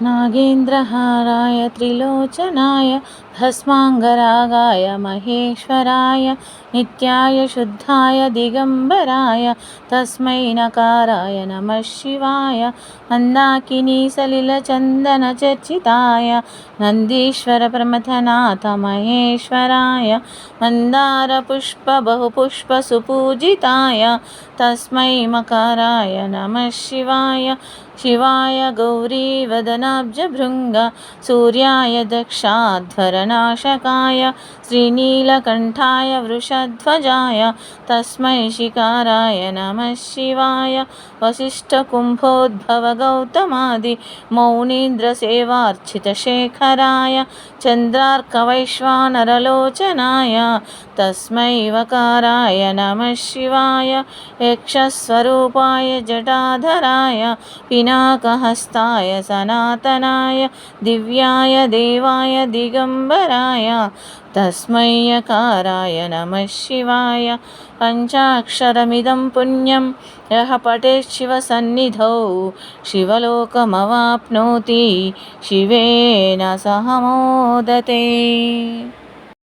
నాగేంద్రహారాయ త్రిలోచనాయ భస్మాంగరాగాయ మహేశ్వరాయ నిత్యాయ శుద్ధాయ దిగంబరాయ తస్మై నకారాయ నమ శివాయ మందాకిని సలిలచందన చర్చితాయ నందీశ్వర ప్రమథనాథ మహేశ్వరాయ మందార పుష్ప బహుపుష్ప సుపూజితాయ తస్మై మకారాయ నమ శివాయ శివాయ గౌరీ వదన गौरीवदनाब्जभृङ्ग सूर्याय दक्षाध्वरनाशकाय, श्रीनीलकण्ठाय वृषध्वजाय, तस्मै शिकाराय नमः शिवाय। वसिष्ठकुम्भोद्भवगौतमादि, मौनीन्द्रसेवार्चितशेखराय, चन्द्रार्कवैश्वानरलोचनाय, तस्मै वकाराय नमः शिवाय। यक्षस्वरूपाय जटाधराय, पिनाकहस्ताय सनातनाय दिव्याय देवाय दिगम्बराय तस्मै यकाराय नमः शिवाय पञ्चाक्षरमिदं पुण्यं यः पठेत् शिवसन्निधौ शिवलोकमवाप्नोति शिवेन सह मोदते